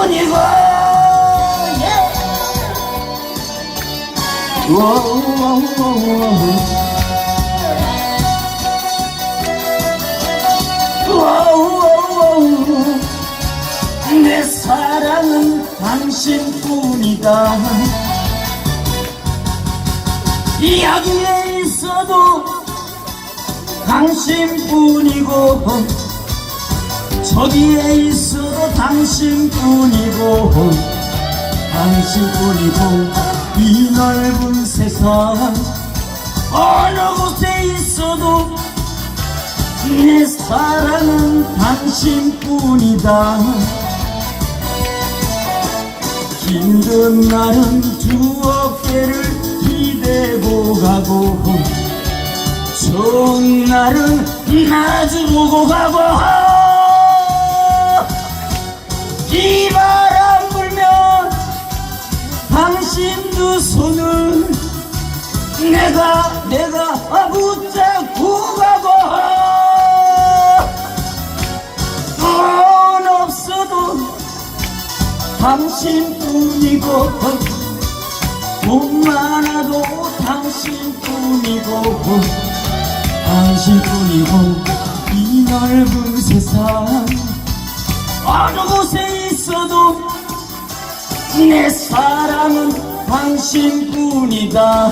뿐이고 예. 내 사랑은 당신뿐이다 여기에 있어도 당신뿐이고 저기에 있어도 당신뿐이고 당신뿐이고 이 넓은 세상. 어느 곳에 있어도 내 사랑은 당신뿐이다. 힘든 날은 두 어깨를 기대고 가고 좋은 날은 놔주고 가고 내가 내가 붙잡고 가고 돈 없어도 당신뿐이고 돈 많아도 당신뿐이고 당신뿐이고 이 넓은 세상 어느 곳에 있어도 내 사랑은 당신뿐이다